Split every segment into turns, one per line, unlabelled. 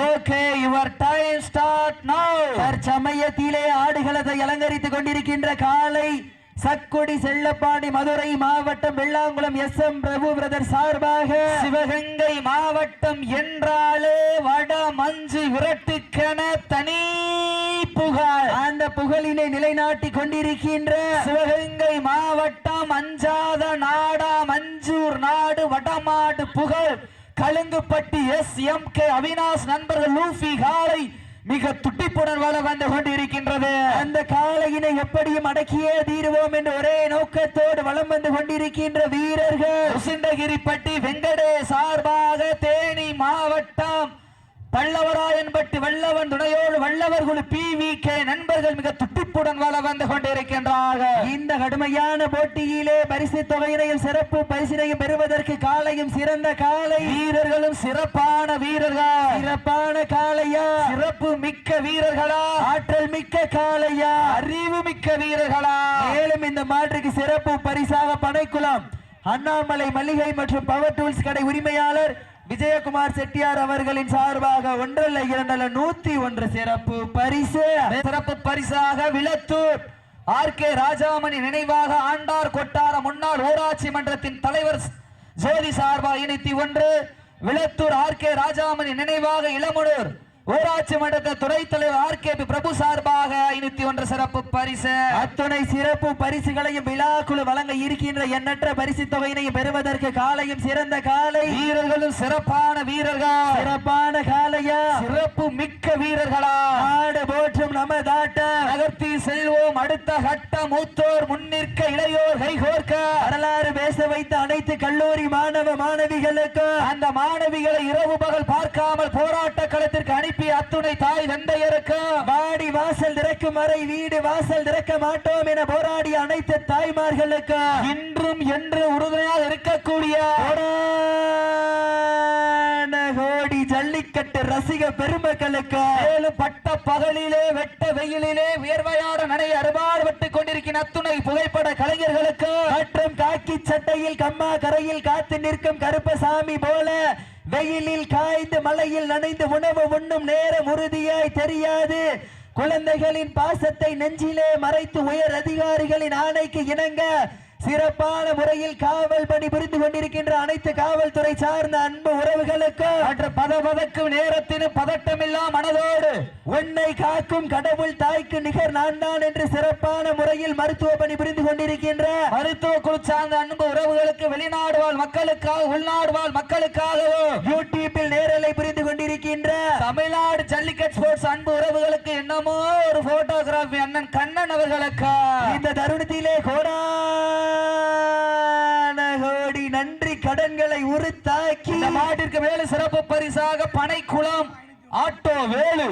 Okay your time start நவ
தற்சமயத்திலே ஆடுகளத்தை அலங்கரித்துக் கொண்டிருக்கின்ற காலை சக்குடி செல்லப்பாடி மதுரை மாவட்டம் Vellankulam S M Prabhu brother சார்பாக
சிவகங்கை மாவட்டம் என்றாலே வட மஞ்சு விரட்டுக்கென தனி புகழ்.
அந்த புகழினை நிலைநாட்டி கொண்டிருக்கின்ற
சிவகங்கை மாவட்டம் அஞ்சாத நாடா மஞ்சூர் நாடு வடமாடு புகழ். Kalungupatti S M K Avinash நண்பர்கள் லூஃபி காலை மிக துட்டிப்புடன் வள வந்து கொண்டிருக்கின்றது.
அந்த காளையினை எப்படியும் அடக்கியே தீருவோம் என்ற ஒரே நோக்கத்தோடு வலம் வந்து கொண்டிருக்கின்ற வீரர்கள்.
உசிண்டகிரிப்பட்டி வெங்கடேஷ் சார்பாக தேனி மாவட்டம் பல்லவராயன்பட்டி வல்லவன் துணையோடு வல்லவர் குழு பி வி கே நண்பர்கள் மிக துட்டிப்புடன் வள வந்து கொண்டிருக்கின்றார்கள்.
இந்த கடுமையான போட்டியிலே பரிசு தொகையினையும் சிறப்பு பரிசினையும் பெறுவதற்கு காளையும் சிறந்த காளை
வீரர்களும் சிறப்பான வீரர்கள்?
சிறப்பான காளையா
சிறப்பு மிக்க வீரர்களா?
ஆற்றல் மிக்க காளையா
அறிவு மிக்க வீரர்களா?
மேலும் இந்த மாற்றுக்கு சிறப்பு பரிசாக பனைக்குளம் அண்ணாமலை மளிகை மற்றும் பவர் டூல்ஸ் கடை உரிமையாளர் விஜயகுமார் செட்டியார் அவர்களின் சார்பாக ஒன்றல்ல இரண்டல்ல நூத்தி ஒன்று சிறப்பு பரிசு.
சிறப்பு பரிசாக விளத்தூர் ஆர் கே ராஜாமணி நினைவாக ஆண்டார் கொட்டார முன்னாள் ஊராட்சி மன்றத்தின் தலைவர் ஜோதி சார்பா இணைத்தி ஒன்று. விளத்தூர் ஆர் கே ராஜாமணி நினைவாக இளமுடூர் ஊராட்சி மன்றத்தின் துணைத் தலைவர் ஆர் கே பி பிரபு சார்பாக ஐநூத்தி ஒன்று சிறப்பு பரிசு.
அத்துணை சிறப்பு பரிசுகளையும் விழாக்குழு வழங்க இருக்கின்ற எண்ணற்ற பரிசு தொகையினையும் பெறுவதற்கு காலையும் சிறந்த காலை.
வீரர்களும் சிறப்பான வீரர்கள்.
சிறப்பான காலையா?
சிறப்பு மிக்க வீரர்களா.
ஆடு போற்றும் நம்ம தாட்ட
நகர்த்தி செல்வோம் அடுத்த கட்ட மூத்தோர் முன்னிற்க இளையோர் கைகோர்க்க
வரலாறு பேச வைத்த அனைத்து கல்லூரி மாணவ மாணவிகளுக்கு.
அந்த மாணவிகளை இரவு பகல் பார்க்காமல் போராட்ட களத்திற்கு அனுப்பிய அத்துணை தாய் தந்தையருக்கும்
வாடி வாசல் திறக்கும் வரை வீடு வாசல் திறக்க மாட்டோம் என போராடிய அனைத்து தாய்மார்களுக்கு
இன்றும் என்று உறுதுணையாக இருக்கக்கூடிய
கோடி ஜல்லிக்கட்டு ரசிக பெருமக்களுக்கு
மேலும் பட்ட பகலிலே வெட்ட வெயிலிலே வியர்வையாட நனைய அறுபாடுபட்டு கொண்டிருக்கிற அத்துணை புகைப்பட கலைஞர்களுக்கு
மற்றும் காக்கி சட்டையில் கம்மா கரையில் காத்து நிற்கும் கருப்பசாமி போல வெயிலில் காய்ந்து மழையில் நனைந்து உணவு உண்ணும் நேரம் உறுதியாய் தெரியாது. குழந்தைகளின் பாசத்தை நெஞ்சிலே மறைத்து உயர் அதிகாரிகளின் ஆணைக்கு இணங்க சிறப்பான முறையில் காவல் பணி புரிந்து கொண்டிருக்கின்ற அனைத்து காவல்துறை சார்ந்த அன்பு உறவுகளுக்கு
மற்ற பதபதக்கும் நேரத்திலும் பதட்டமில்லா மனதோடு
உன்னை காக்கும் கடவுள் தாய்க்கு நிகர் நான்தான் என்று சிறப்பான முறையில் மருத்துவ பணி புரிந்து கொண்டிருக்கின்ற
மருத்துவ குழு சார்ந்த அன்பு உறவுகளுக்கு வெளிநாடு வாழ் மக்களுக்காக உள்நாடு வாழ் மக்களுக்காகவும்
யூடியூப்பில் நேரலை புரிந்து கொண்டிருக்கின்ற
தமிழ்நாடு ஜல்லிக்கட் ஸ்போர்ட்ஸ் அன்பு உறவுகளுக்கு என்னமோ ஒரு போட்டோகிராஃபி அண்ணன் கண்ணன் அவர்களுக்கு?
இந்த தருணத்திலே கோடான கோடி நன்றி கடன்களை உறுத்தாக்கி
இந்த சிறப்பு பரிசாக பனைக்குளம் ஆட்டோ வேலு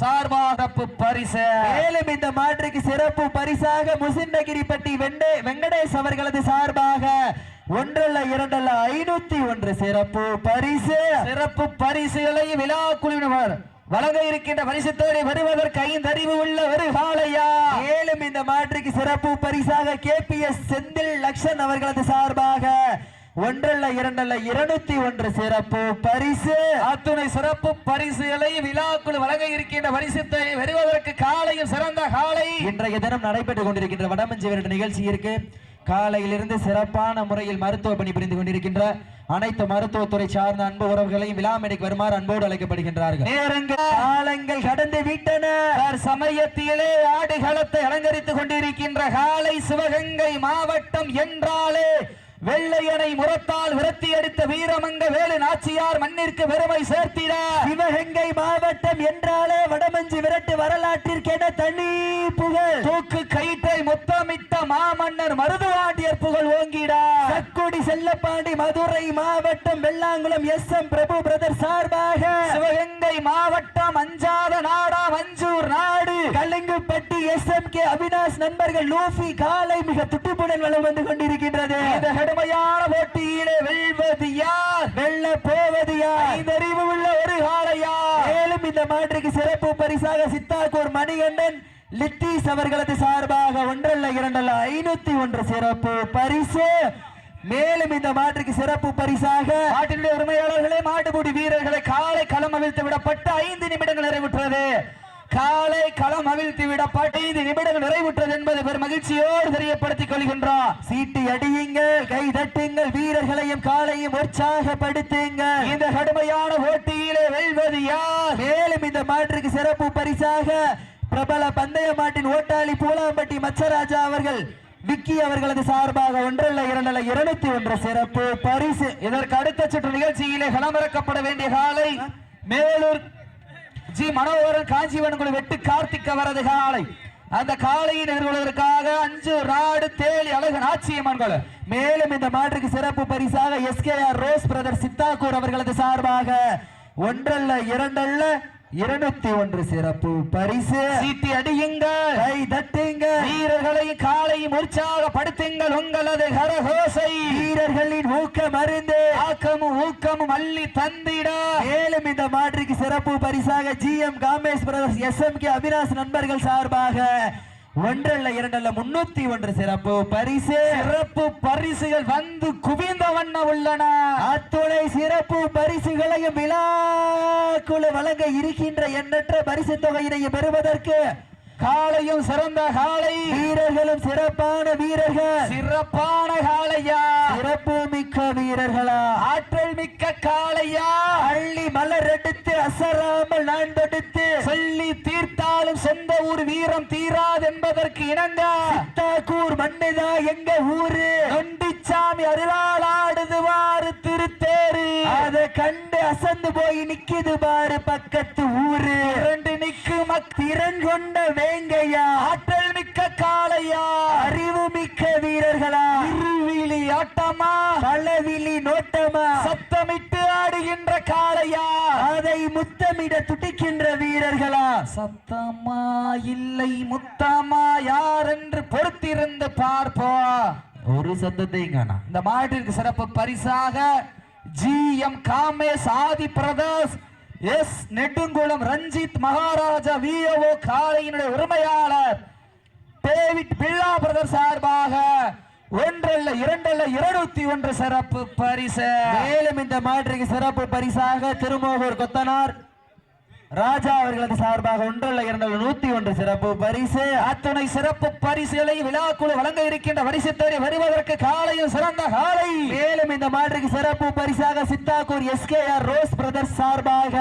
சார்பாக பரிசு.
மேலும் இந்த மாற்றுக்கு சிறப்பு பரிசாக முசிண்டகிரிப்பட்டி வெண்டே வெங்கடேஷ் அவர்களது சார்பாக ஒன்றல்ல இரண்டல்ல ஐநூத்தி ஒன்று சிறப்பு பரிசு.
சிறப்பு பரிசுகளை விழா குழுவினர் வழங்க இருக்கின்ற பரிசுத்தோடு வருவதற்கு ஐந்தறிவு உள்ள ஒரு காலையா
மேலும் இந்த மாற்றுக்கு சிறப்பு பரிசாக K P S Senthil Lakshan அவர்களது சார்பாக ஒன்றல்ல இரண்டல்ல இருநூத்தி ஒன்று சிறப்பு பரிசு.
அத்துணை சிறப்பு பரிசுகளை விழாக்குழு வழங்க இருக்கின்ற பரிசுத்தை வருவதற்கு காலையும் சிறந்த காலை.
இன்றைய தினம் நடைபெற்றுக் கொண்டிருக்கின்ற வடமஞ்சி விரட்டு நிகழ்ச்சி இருக்கு. காலையிலிருந்து சிறப்பான முறையில் மருத்துவ பணி புரிந்து கொண்டிருக்கின்ற அனைத்து மருத்துவத்துறை சார்ந்த அன்பு உறவுகளையும் விழாமேடைக்கு வருமாறு அன்போடு அழைக்கப்படுகின்றார்கள்.
நேரங்கள்
காலங்கள் கடந்து விட்டன.
சமயத்திலே ஆடுகளத்தை அலங்கரித்துக் கொண்டிருக்கின்ற காலை சிவகங்கை மாவட்டம் என்றாலே வெள்ளையனை முரத்தால் விரத்தி அடித்த வீரமங்க வேலு நாச்சியார் மண்ணிற்கு பெருமை சேர்த்திட.
சிவகங்கை மாவட்டம் என்றாலே வடமஞ்சி விரட்டு வரலாற்றிற்கென தனி புகழ்.
தூக்கு கயிற்றை முத்தமிட்ட மாமன்னர் மருதுவாண்டியர் புகழ்
தூத்துக்குடி செல்லப்பாண்டி மதுரை மாவட்டம் Vellankulam S M Prabhu brother சார்பாக
சிவகங்கை மாவட்டம் அஞ்சாத நாடா மஞ்சூர் நாடு.
Kalingupatti S M K Avinash நண்பர்கள் லூஃபி காலை மிக துட்டுப்புடன் வளம் வந்து கொண்டிருக்கின்றது.
இந்த கடுமையான போட்டியிலே வெல்வது யார்?
வெல்ல போவது யார்?
அறிவு உள்ள ஒரு காலையா
மேலும் இந்த மாற்றுக்கு சிறப்பு பரிசாக சித்தாக்கூர் மணிகண்டன் லித்தீஸ் அவர்களது சார்பாக ஒன்றல்ல இரண்டல்ல ஐநூத்தி ஒன்று சிறப்பு பரிசு. மேலும் இந்த மாற்றுக்கு சிறப்பு பரிசாக
மாட்டினுடைய உரிமையாளர்களே மாட்டுப்பூடி வீரர்களை காலை களம் அவிழ்த்து விடப்பட்டு ஐந்து நிமிடங்கள் நிறைவுற்றது. காலை களம் அவிழ்த்து விடப்பட்டு ஐந்து நிமிடங்கள் நிறைவுற்றது என்பதை பெரும் மகிழ்ச்சியோடு தெரியப்படுத்திக் கொள்கின்றோம்.
சீட்டு அடியுங்கள் கை தட்டுங்கள் வீரர்களையும் காலையும் உற்சாகப்படுத்துங்கள்.
இந்த கடுமையான போட்டியிலே வெல்வது யார்?
மேலும் இந்த மாற்றுக்கு சிறப்பு பரிசாக பிரபல பந்தய மாட்டின் ஓட்டாளி பூலாம்பட்டி மச்சராஜா அவர்கள் விக்கி அவர்களது சார்பாக ஒன்றல்ல இரண்டல்ல இருநூத்தி ஒன்று சிறப்பு. பரிசு.
இதற்கு அடுத்த சுற்று நிகழ்ச்சியிலே களமிறக்கப்பட வேண்டிய காலை மேலூர் ஜி மனோகரன் காஞ்சிவன் குழு வெட்டு கார்த்திக் அவரது காலை. அந்த காளையை எதிர்கொள்வதற்காக அஞ்சு ராடு தேலி அழகு நாச்சியம்மன் கொலை
மேலும் இந்த மாற்றுக்கு சிறப்பு பரிசாக எஸ்கேஆர் ரோஸ் பிரதர் சித்தாக்கூர் அவர்களது சார்பாக ஒன்றல்ல இரண்டல்ல இருநூத்தி ஒன்று சிறப்பு. பரிசு.
சீட்டி அடியுங்கள்.
கை தட்டுங்க
வீரர்களையும் காலையும் உற்சாகப்படுத்துங்கள் உங்களது கரகோசை.
வீரர்களின் ஊக்க மருந்து
ஆக்கமும் ஊக்கமும் அள்ளி தந்திட.
மேலும் இந்த மாற்றுக்கு சிறப்பு பரிசாக G M Kamesh brothers S M K Avinash நண்பர்கள் சார்பாக ஒன்றல்ல இரண்டல்ல முன்னூத்தி ஒன்று சிறப்பு பரிசு.
சிறப்பு பரிசுகள் வந்து குவிந்த வண்ண உள்ளன.
அத்துணை சிறப்பு பரிசுகளையும் விழாக்குழு வழங்க இருக்கின்ற எண்ணற்ற பரிசு தொகையினையும் பெறுவதற்கு
காலையும் சிறந்த காலை
வீரர்களும் சிறப்பான வீரர்கள்.
சிறப்பான காளையா.
சிறப்பு மிக்க வீரர்களா.
ஆற்றல் மிக்க காளையா.
அள்ளி மலர் எடுத்து அசராமல் நான் தொடுத்து.
சொல்லி தீர்த்தாலும் சொந்த ஊர் வீரம் தீராது என்பதற்கு இணங்க.
சித்தாக்கூர் மண்ணுதா எங்க ஊரு?
நொண்டிச்சாமி அருளாளாடுதுவாறு திருத்தேரு.
அத கண்டு அசந்து போய் நிக்குது பாரு பக்கத்து ஊரு.
இரண்டு நிக்கு மக்
திறன் கொண்ட வேங்கையா
ஆற்றல் மிக்க காளையா?
அறிவு மிக்க வீரர்களா?
இருவிழி ஆட்டமா?
பலவிழி நோட்டமா?
சத்தமிட்டு ஆடுகின்ற காளையா?
அதை முத்தமிட துடிக்கின்ற வீரர்களா?
சத்தமா இல்லை முத்தமா யார் என்று பொறுத்திருந்து பார்ப்போம்.
ஒரு சத்தத்தை காணா.
இந்த மாட்டிற்கு சிறப்பு பரிசாக G M Kamesh Aadhi brothers S Nedungulam Ranjith Maharaja VO காளையினுடைய உரிமையாளர் டேவிட் பில்லா பிரதர் சார்பாக ஒன்றல்ல இரண்டல்ல இருநூத்தி ஒன்று சிறப்பு பரிசு.
மேலும் இந்த மாற்றுக்கு சிறப்பு பரிசாக திருமோகூர் கொத்தனார் ராஜா அவர்களது சார்பாக ஒன்றல்ல இரண்டல்ல நூத்தி ஒன்று சிறப்பு பரிசு.
அத்துணை சிறப்பு பரிசுகளை விழாக்குழு வழங்க இருக்கின்ற வரிசை வருவதற்கு காலையும் சிறந்த காலை.
மேலும் இந்த மாற்றுக்கு சிறப்பு பரிசாக சித்தாக்கூர் எஸ்கேஆர் ரோஸ் பிரதர்ஸ் சார்பாக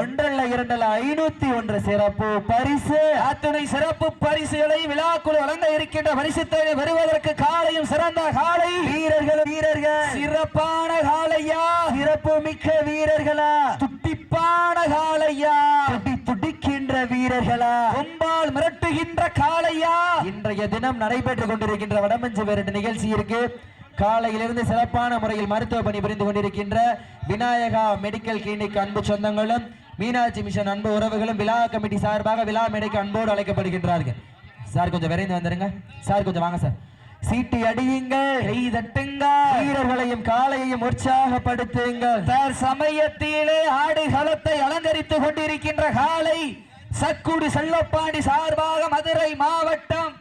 ஒன்றல்ல இரண்டல்ல ஐநூத்தி ஒன்று சிறப்பு பரிசு.
அத்துணை சிறப்பு பரிசுகளை விழாக்குழு வழங்க இருக்கின்ற வரிசை வருவதற்கு காலையும் சிறந்த காலை.
வீரர்கள் வீரர்கள்.
சிறப்பான காலையா?
சிறப்பு மிக்க வீரர்களா
துட்டிப்பான காலையா
துடி துடிக்கின்ற வீரர்களா
கொம்பால் மிரட்டுகின்ற காலையா
இன்றைய தினம் நடைபெற்றுக் கொண்டிருக்கின்ற வடமஞ்சு நிகழ்ச்சி இருக்கு. காலையிலிருந்து சிறப்பான முறையில் மருத்துவ பணி புரிந்து கொண்டிருக்கின்ற விநாயகா மெடிக்கல் கிளினிக் அன்பு சொந்தங்களும் மீனாட்சி மிஷன் அன்பு உறவுகளும் விழா கமிட்டி சார்பாக விழா மேடைக்கு அன்போடு அழைக்கப்படுகின்றார்கள். சார் கொஞ்சம் விரைந்து வந்துருங்க. சார் கொஞ்சம் வாங்க சார். சீட்டி அடியுங்கள்.
கை தட்டுங்க
வீரர்களையும் காலையையும் உற்சாகப்படுத்துங்கள்.
தர் சமயத்திலே ஆடுகளத்தை அலங்கரித்துக் கொண்டிருக்கின்ற காலை சக்குடி செல்லப்பாண்டி சார்பாக மதுரை மாவட்டம்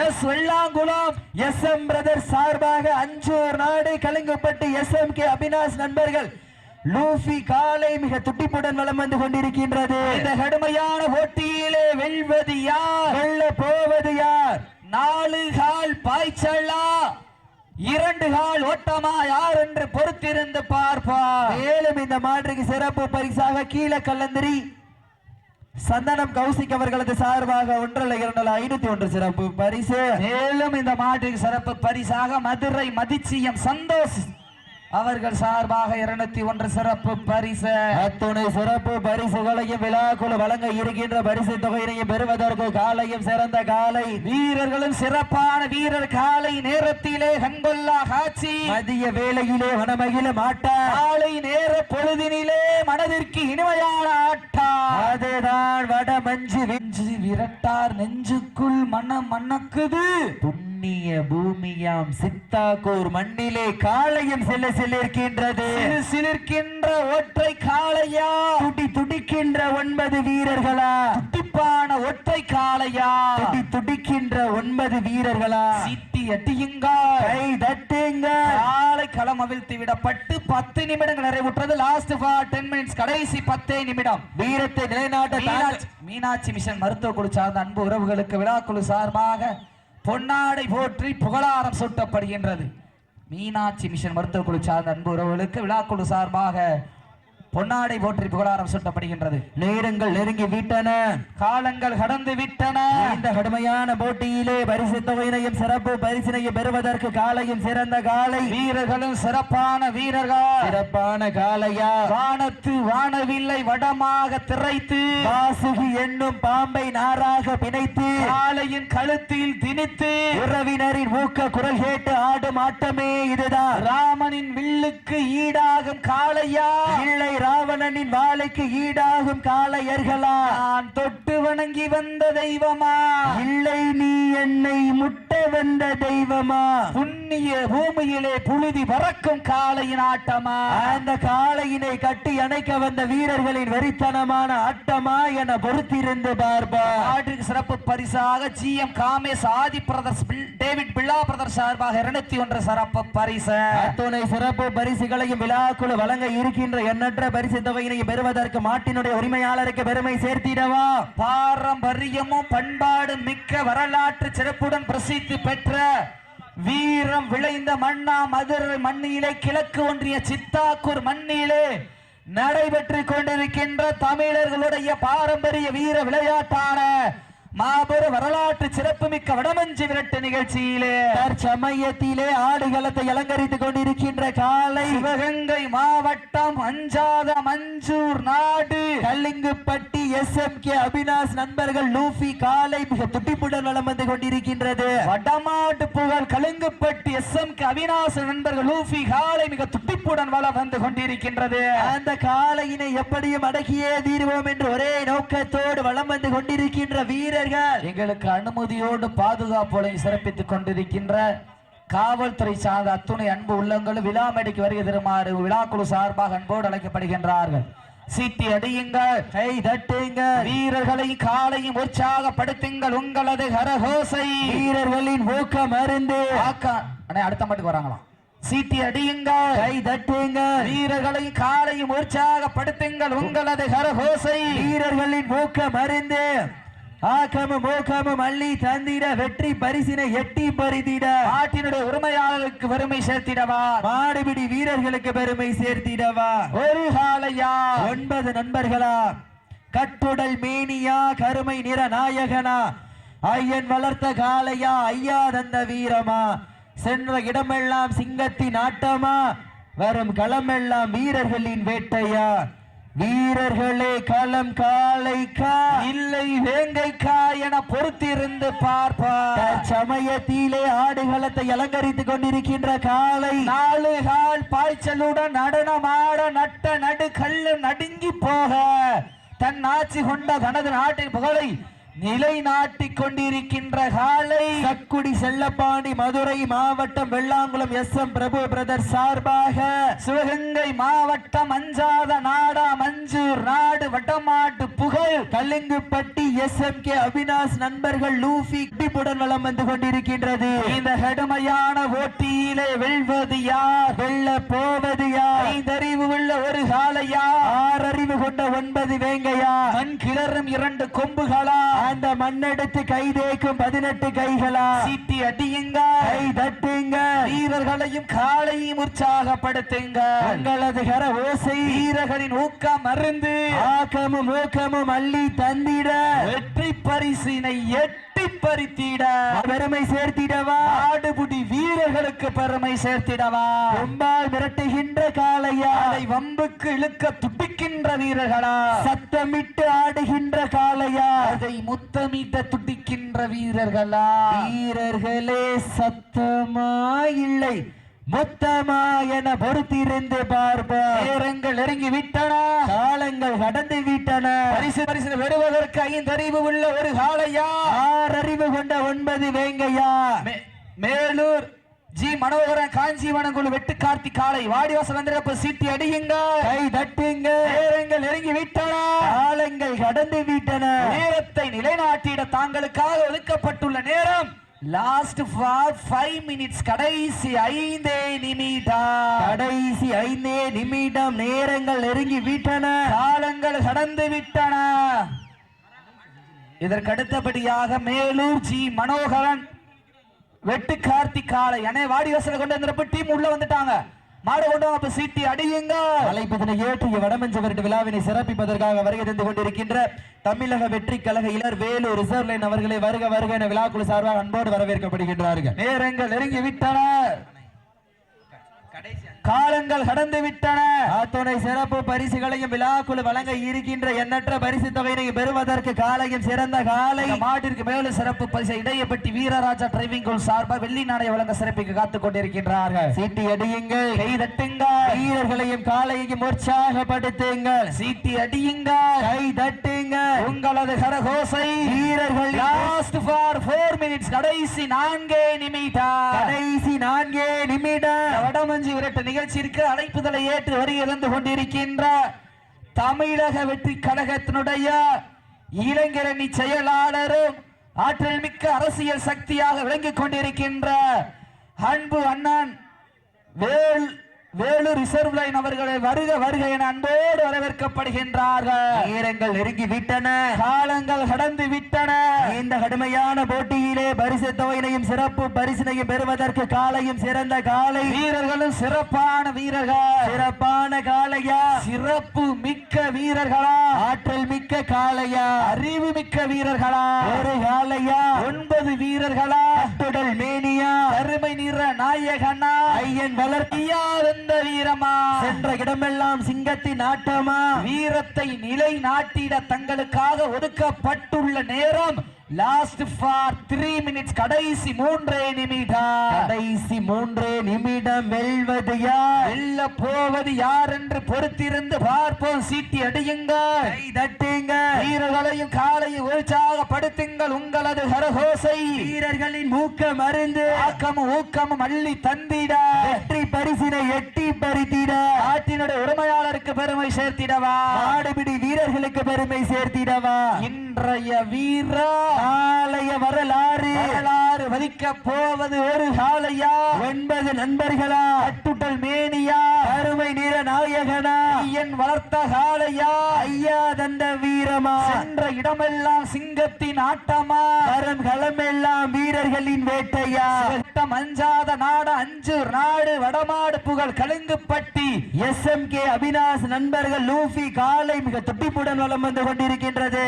S Vellankulam
S M brother சார்பாக அஞ்சூர் நாடு Kalingapattu S M K Abinash நண்பர்கள் லூஃபி காலை மிக துட்டிப்புடன் வலம் வந்து கொண்டிருக்கின்றது.
இந்த கடுமையான போட்டியிலே வெல்வது யார்?
வெல்ல போவது யார்?
நாலு கால் பாய்ச்சலா இரண்டு கால் ஓட்டமா? யார் என்று பொறுத்திருந்து பார்ப்பா
மேலும் இந்த மாற்றுக்கு சிறப்பு பரிசாக கீழே கல்லந்திரி சந்தனம் கௌசிக் அவர்களது சார்பாக ஒன்றரை இரண்டு ஐநூத்தி ஒன்று சிறப்பு பரிசு.
மேலும் இந்த மாட்டுக்கு சிறப்பு பரிசாக மதுரை மதிச்சியம் சந்தோஷ் அவர்கள் சார்பாக இருநூத்தி ஒன்று சிறப்பு பரிசு.
அத்துணை சிறப்பு பரிசுகளையும் விழாக்குழு வழங்க இருக்கின்ற பரிசு தொகையினையும் பெறுவதற்கு காலையும் சிறந்த காலை.
வீரர்களும் சிறப்பான வீரர் காலை நேரத்திலே கண்கொள்ளா காட்சி.
மதிய வேளையிலே வனமகிழ மாட்டார்
காலை நேர பொழுதினிலே மனதிற்கு இனிமையான ஆட்டா.
அதுதான் வட மஞ்சு
நெஞ்சு விரட்டார் நெஞ்சுக்குள் மனம் மணக்குது.
புண்ணிய பூமியாம் சித்தாக்கூர் மண்ணிலே காலையும் செல்ல செல்லிருக்கின்றது
சிலு சிலிர்க்கின்ற ஒற்றை காளையா?
துடி துடிக்கின்ற ஒன்பது வீரர்களா?
துடிப்பான ஒற்றை காளையா?
துடி துடிக்கின்ற ஒன்பது வீரர்களா?
சிட்டி அட்டியுங்க
கை தட்டுங்க
காலை களம் அவிழ்த்து விடப்பட்டு பத்து நிமிடங்கள் நிறைவுற்றது. லாஸ்ட் ஃபார் டென் மினிட்ஸ் கடைசி பத்தே நிமிடம்.
வீரத்தை நிலைநாட்ட
மீனாட்சி மிஷன் மருத்துவ குழு சார்ந்த அன்பு உறவுகளுக்கு விழாக்குழு சார்பாக பொன்னாடை போற்றி புகழாரம் சூட்டப்படுகின்றது. மீனாட்சி மிஷன் மருத்துவ குழு சார்ந்த அன்பு உறவுகளுக்கு விழாக்குழு சார்பாக பொன்னாடை போற்றி புகழாரம் சூட்டப்படுகின்றது.
நேரங்கள் நெருங்கி விட்டன.
காலங்கள் கடந்து விட்டன.
இந்த கடுமையான போட்டியிலே பரிசு தொகையினையும் சிறப்பு பரிசினையும் பெறுவதற்கு காலையும் சிறந்த காலை.
வீரர்களும் சிறப்பான வீரர்கள்.
சிறப்பான காளையா?
வானத்து வானவில்லை வடமாக திரைத்து.
வாசுகி என்னும் பாம்பை நாராக பிணைத்து.
காளையின் கழுத்தில் திணித்து.
உறவினரின் ஊக்க குரல் கேட்டு ஆடும் ஆட்டமே இதுதான்.
ராமனின் வில்லுக்கு ஈடாகும் காளையா?
இல்லை ராவணனின் வாழைக்கு ஈடாகும் காளையர்களா?
நான் தொட்டு வணங்கி வந்த தெய்வமா?
இல்லை நீ என்னை முட்ட வந்த தெய்வமா?
புண்ணிய பூமியிலே புழுதி பறக்கும் காளையின் ஆட்டமா?
அந்த காளையினை கட்டி அணைக்க வந்த வீரர்களின் வெறித்தனமான ஆட்டமா என பொறுத்திருந்து பார்ப்பா.
ஆட்டுக்கு சிறப்பு பரிசாக G M Kamesh Aadhi brothers David Billa brother சார்பாக இருநூத்தி ஒன்று சிறப்பு பரிசு.
அத்துணை சிறப்பு பரிசுகளையும் விழாக்குழு வழங்க இருக்கின்ற எண்ணற்ற பரிசு தொகையினையும் பெறுவதற்கு மாட்டினுடைய உரிமையாளருக்கு பெருமை சேர்த்திடவா?
பாரம்பரியமும் பண்பாடு மிக்க வரலாற்று சிறப்புடன் பிரசித்தி பெற்ற வீரம் விளைந்த மண்ணா மதுரை மண்ணிலே கிழக்கு ஒன்றிய சித்தாக்கூர் மண்ணிலே நடைபெற்றுக் கொண்டிருக்கின்ற தமிழர்களுடைய பாரம்பரிய வீர விளையாட்டான மாபெரும் வரலாற்று சிறப்புமிக்க வடமஞ்சி விரட்டு நிகழ்ச்சியிலே
தற்சமயத்திலே ஆடுகளத்தை அலங்கரித்துக் கொண்டிருக்கின்ற காலை
சிவகங்கை மாவட்டம் அஞ்சாத மஞ்சூர் நாடு.
Kallingupatti S M K Abinash நண்பர்கள் லூஃபி காலை மிக துட்டிப்புடன் வலம் வந்து கொண்டிருக்கின்றது.
வடமாட்டு புகழ் கலுங்குப்பட்டி எஸ் எம் அவிநாச நண்பர்கள் லூஃபி காலை மிக துட்டிப்புடன் வள வந்து கொண்டிருக்கின்றது.
அந்த காளையினை எப்படியும் அடக்கியே தீருவோம் என்று ஒரே நோக்கத்தோடு வலம் வந்து கொண்டிருக்கின்ற வீரர்கள்
எங்களுக்கு அனுமதியோடு பாதுகாப்போடு சிறப்பித்துக் கொண்டிருக்கின்ற காவல்துறை சார்ந்த அத்துணை அன்பு உள்ளங்களும் விழா மேடைக்கு வருகை தருமாறு விழாக்குழு சார்பாக அன்போடு அழைக்கப்படுகின்றார்கள். சீட்டி அடியுங்கள்.
கை தட்டுங்க
வீரர்களை காலையும் உற்சாகப்படுத்துங்கள் உங்களது கரகோசை.
வீரர்களின் ஊக்கம் அருந்து
அடுத்த மாட்டுக்கு வராங்களாம் சீட்டி அடியுங்கள்.
கை தட்டுங்க
வீரர்களை காலையும் உற்சாகப்படுத்துங்கள் உங்களது கரகோசை.
வீரர்களின் ஊக்கம் அருந்து ஆக்கமும் ஊக்கமும் அள்ளி தந்திட வெற்றி பரிசினை எட்டி பறித்திட.
நாட்டினுடைய உரிமையாளருக்கு பெருமை சேர்த்திடவா?
மாடுபிடி வீரர்களுக்கு பெருமை சேர்த்திடவா?
ஒரு காலையா
ஒன்பது நண்பர்களா? கட்டுடல் மேனியா கருமை நிற நாயகனா? ஐயன் வளர்த்த காளையா ஐயா தந்த வீரமா? சென்ற இடமெல்லாம் சிங்கத்தின் ஆட்டமா? வரும் களமெல்லாம் வீரர்களின் வேட்டையா? வீரர்களே களம் காளைக்கா
இல்லை வேங்கைக்கா என பொறுத்திருந்து பார்ப்பார்.
சமயத்திலே ஆடுகளத்தை அலங்கரித்துக் கொண்டிருக்கின்ற காளை.
நாலு கால் பாய்ச்சலுடன் நடனமாட நட்ட நடு கல்லு நடுங்கி போக. தன் ஆட்சி கொண்ட தனது நாட்டின் புகழை நிலைநாட்டிக் கொண்டிருக்கின்ற காலை
சக்குடி செல்லப்பாண்டி மதுரை மாவட்டம் Vellankulam S M Prabhu brother சார்பாக
சிவகங்கை மாவட்டம் அஞ்சாத நாடா மஞ்சூர் நாடு வட்டமாட்டு
Kallungupatti S M K Avinash நண்பர்கள் லூபி டிப்புடன் வளம் வந்து கொண்டிருக்கின்றது.
இந்த கடுமையான போட்டியிலே வெல்வது யார்?
வெல்ல போவது யார்?
ஐந்தறிவு உள்ள ஒரு காலையா
ஆறறிவு கொண்ட ஒன்பது வேங்கையா?
மண் கிளறும் இரண்டு கொம்புகளா?
அந்த மண்ணெடுத்து கைதேக்கும் பதினெட்டு கைகளா?
சீட்டி அடியுங்க.
கை தட்டுங்க.
வீரர்களையும் காலையும் உற்சாகப்படுத்துங்க.
உங்களது கர ஓசை
வீரர்களின் ஊக்கம் மருந்து
ஆக்கமும் ஊக்கமும் அள்ளி தந்திட.
வெற்றி பரிசினை எட்டி பறித்திட.
பெருமை சேர்த்திடவா?
ஆடுபுடி வீரர்களுக்கு பெருமை சேர்த்திடவா?
கொம்பால் மிரட்டுகின்ற காளையா?
அதை வம்புக்கு இழுக்க துடிக்கின்ற வீரர்களா?
சத்தமிட்டு ஆடுகின்ற காளையா?
அதை முத்தமிட்ட துடிக்கின்ற வீரர்களா?
வீரர்களே சத்தமா இல்லை மொத்தமா என பொறுத்திருந்து பார்ப்போம்.
நேரங்கள் நெருங்கி விட்டன
காலங்கள் கடந்து விட்டன
பரிசு பரிசு பெறுவதற்கு ஐந்தறிவு உள்ள ஒரு காளையா?
ஆறறிவு கொண்ட ஒன்பது வேங்கையா?
மேலூர் ஜி மனோகரன் காஞ்சிவனம் குழு வெட்டு கார்த்தி காளை. வாடிவாசல் வந்திருப்ப சீட்டி அடியுங்க
கை தட்டுங்க.
நேரங்கள் நெருங்கி விட்டன
காலங்கள் கடந்து விட்டன
நேரத்தை நாட்டிட தாங்களுக்காக ஒதுக்கப்பட்டுள்ள நேரம். லாஸ்ட் ஃபார் ஃபைவ் மினிட்ஸ் கடைசி ஐந்தே நிமிடம்.
கடைசி ஐந்தே நிமிடம் நேரங்கள் நெருங்கி விட்டன.
காலங்கள் கடந்து விட்டன. இதற்கு அடுத்தபடியாக மேலூர் ஜி மனோகரன் வெட்டு கார்த்திக் காலை அணை வாடிவாசல கொண்டு வந்தப்ப டீம் உள்ள வந்துட்டாங்க. மாடு கொண்டு வாங்க, அப்ப சீட்டி அடியுங்க
அழைப்பதனை ஏற்றிய வடமஞ்ச வருட விழாவினை சிறப்பிப்பதற்காக வருகை தந்து கொண்டிருக்கின்ற தமிழக வெற்றி கழக இளர் வேலூர் ரிசர்வ் லைன் அவர்களை வருக வருக என விழாக்குழு சார்பாக அன்போடு வரவேற்கப்படுகின்றார்கள்.
நேரங்கள் நெருங்கி விட்டன காலங்கள் கடந்து விட்டன
அத்துணை சிறப்பு பரிசுகளையும் விழாக்குழு வழங்க இருக்கின்ற எண்ணற்ற பரிசு தொகையினை பெறுவதற்கு காலையும் சிறந்த காலை.
மாட்டிற்கு மேலும் சிறப்பு பரிசு இடையப்பட்டி வீரராஜா டிரைவிங் கோல் சார்பாக வெள்ளி நாணய வழங்க சிறப்பிக்க காத்துக் கொண்டிருக்கின்றார்கள்.
சீட்டி அடியுங்கள்.
கை தட்டுங்கள்.
வீரர்களையும் காலையையும் உற்சாகப்படுத்துங்கள்.
சீட்டி அடியுங்கள்.
கை தட்டுங்கள்.
உங்களது கரகோசை.
வீரர்கள்
லாஸ்ட் ஃபார் ஃபோர் மினிட்ஸ் கடைசி நான்கே நிமிடம்.
கடைசி நான்கே நிமிடம்.
வடமஞ்சி விரட்டு நிகழ்ச்சிக்கு அழைப்புதலை ஏற்று வரி இழந்து கொண்டிருக்கின்ற தமிழக வெற்றி கழகத்தினுடைய இளைஞரணி செயலாளரும் ஆற்றல் மிக்க அரசியல் சக்தியாக விளங்கிக் கொண்டிருக்கின்ற அன்பு அண்ணன் வேல் வேலூர் ரிசர்வ் லைன் அவர்களை வருக வருக என அன்போடு வரவேற்கப்படுகின்றார்கள்.
நேரங்கள் நெருங்கி விட்டன
காலங்கள் கடந்து விட்டன
இந்த கடுமையான போட்டியிலே பரிசு தொகையினையும் சிறப்பு பரிசினையும் பெறுவதற்கு காலையும் சிறந்த காலை.
வீரர்களும் சிறப்பான வீரர்கள்.
சிறப்பான காளையா?
சிறப்பு மிக்க வீரர்களா?
ஆற்றல் மிக்க காளையா?
அறிவு மிக்க வீரர்களா?
ஒரு காளையா?
ஒன்பது வீரர்களா?
தொடல் மேனியா?
அருமை நிற நாயகனா?
ஐயன் வளர்த்தியா
ஐயாவெந்த வீரமா?
சென்ற இடமெல்லாம் சிங்கத்தின் ஆட்டமா?
வீரத்தை நிலை நாட்டிட தங்களுக்காக ஒதுக்கப்பட்டுள்ள நேரம் லாஸ்ட் ஃபார் த்ரீ மினிட்ஸ் கடைசி மூன்றே நிமிடம்.
கடைசி மூன்றே நிமிடம். வெல்வது யார்?
வெல்ல போவது யார் என்று பொறுத்திருந்து பார்ப்போம். சீட்டி அடியுங்கள்.
கை தட்டுங்க
வீரர்களையும் காலையும் உற்சாகப்படுத்துங்கள். உங்களது கரகோசை.
வீரர்களின் மூக்க மருந்து
ஆக்கமும் ஊக்கமும் அள்ளி தந்திட.
வெற்றி பரிசினை எட்டி பறித்திட.
நாட்டினுடைய உரிமையாளருக்கு பெருமை சேர்த்திடவா?
ஆடுபிடி வீரர்களுக்கு பெருமை சேர்த்திடவா?
இன்றைய வீரா
ஆலய வரலாறு
வரலாறு வதிக்க போவது ஒரு காலையா
ஒன்பது நண்பர்களா?
கட்டுட்டல் மேனியா?
அருமை நிற நாயகனா?
ஐயன் வளர்த்த காலையா
ஐயா தந்த வீரமா?
சென்ற இடமெல்லாம் சிங்கத்தின் ஆட்டமா?
வரம் களமெல்லாம் வீரர்களின் வேட்டையா?
சிவட்டம் அஞ்சாத நாடு அஞ்சூர் நாடு வடமாடு புகழ் Kalungupatti
S M K Abinash நண்பர்கள் லூஃபி காலை மிக துட்டிப்புடன் வலம் வந்து கொண்டிருக்கின்றது.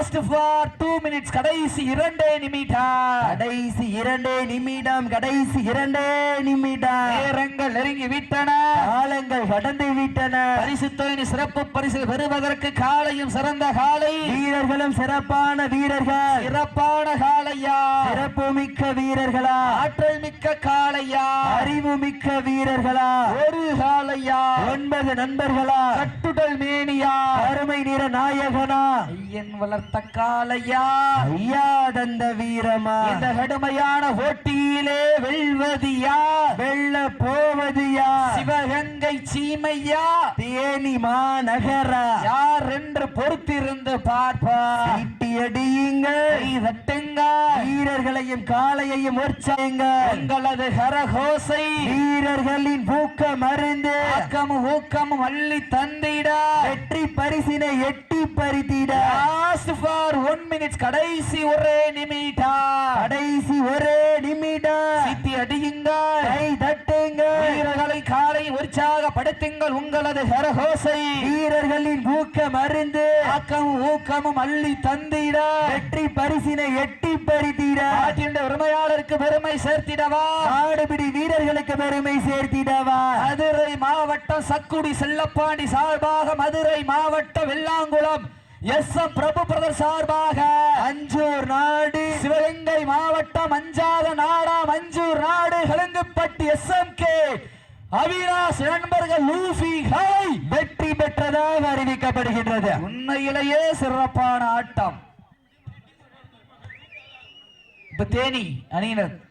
லாஸ்ட் ஃபார் டூ மினிட்ஸ் கடைசி இரண்டே நிமிடம்.
கடைசி இரண்டே நிமிடம் கடைசி இரண்டே நிமிடம்.
நேரங்கள் நெருங்கி விட்டன.
காலங்கள் கடந்து விட்டன.
பரிசு தொகையின் சிறப்பு பரிசு பெறுவதற்கு காலையும் சிறந்த காலை.
வீரர்களும் சிறப்பான வீரர்கள்.
சிறப்பான காலையா?
சிறப்பு மிக்க வீரர்களா?
ஆற்றல் மிக்க காலையா?
அறிவு மிக்க வீரர்களா?
ஒரு காலையா?
ஒன்பது நண்பர்களா?
கட்டுடல் மேனியா?
அருமை நிற நாயகனா?
ஐயன் வளர்த்த காலையா
ஐயா தந்த வீரமா?
இந்த கடுமையான போட்டியிலே வெல்வது யார்
வெல்ல போவது யார்
சிவகங்கை சீமையா?
தேனி மாநகரா?
யார் என்று பொறுத்திருந்து பார்ப்பார்
சீட்டி அடியுங்கள்
கை தட்டுங்க
வீரர்களையும் காளையையும் உற்சாகங்க
உங்களது கரகோசை.
வீரர்களின் ஊக்க மருந்து
ஆக்கமும் ஊக்கமும் அள்ளி தந்திட.
வெற்றி பரிசினை எட்டி பறித்திட.
லாஸ்ட் ஃபார் ஒன் மினிட்ஸ் கடைசி ஒரே நிமிடம்
கடைசி ஒரே நிமிடம்
சித்தி அடியுங்கள்.
கை தட்டுங்க
வீரர்களை காலை உற்சாகப்படுத்துங்கள் உங்களது கரகோசை.
வீரர்களின் ஊக்க மருந்து
ஆக்கமும் ஊக்கமும் அள்ளி தந்திட
வெற்றி பரிசினை எட்டி பறித்திட
நாட்டின் உரிமையாளருக்கு பெருமை சேர்த்திடவா.
ஆடுபிடி வீரர்களுக்கு பெருமை சேர்த்திடவா.
மதுரை மாவட்டம் சக்குடி செல்லப்பாண்டி சார்பாக மதுரை மாவட்டம் Vellankulam S M Prabhu brother சார்பாக.
அஞ்சூர் நாடு.
சிவகங்கை மாவட்டம் அஞ்சாத நாடா மஞ்சூர் நாடு Kalangupatti S M K. Avinash நண்பர்கள் லூஃபி ஹை
வெற்றி பெற்றதாக அறிவிக்கப்படுகின்றது.
உண்மையிலேயே சிறப்பான ஆட்டம். இப்ப தேனி அணியினர்.